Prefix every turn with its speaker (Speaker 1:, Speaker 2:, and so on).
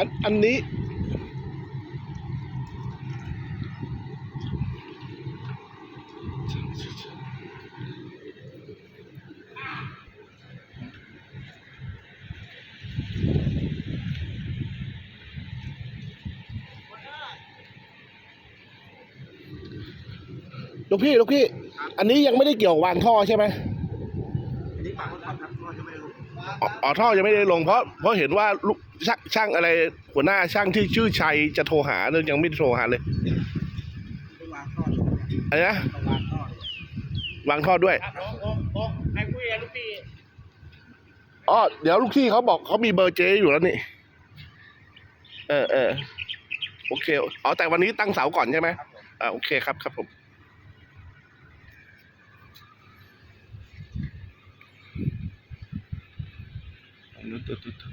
Speaker 1: อันอันนี้ ลูกพี่ ลูกพี่ อันนี้ยังไม่ได้เกี่ยววางท่อใช่ไหม
Speaker 2: อันนี้ปากคนครับครับก็จะไม่ได้รู้
Speaker 1: อ๋ออ๋อท่อยังไม่ได้ลงเพราะเพราะเห็นว่าลูกช่างช่างอะไรหัวหน้าช่างที่ชื่อชัยจะโทรหาเลยยังไม่ได้โทรหาเลย
Speaker 2: ต้องวางท่อด้วย
Speaker 1: อะไรนะ
Speaker 2: ต้องวางท่อด้วย
Speaker 1: วางท่อด้วย
Speaker 3: ครับโอ้โอ้โอ้ใครคุยกับลูกพี่
Speaker 1: อ๋อเดี๋ยวลูกพี่เขาบอกเขามีเบอร์เจอยู่แล้วนี่ เออเออโอเค อ๋อแต่วันนี้ตั้งเสาก่อนใช่ไหมอ่าโอเคครับครับผม minuto, Tuto.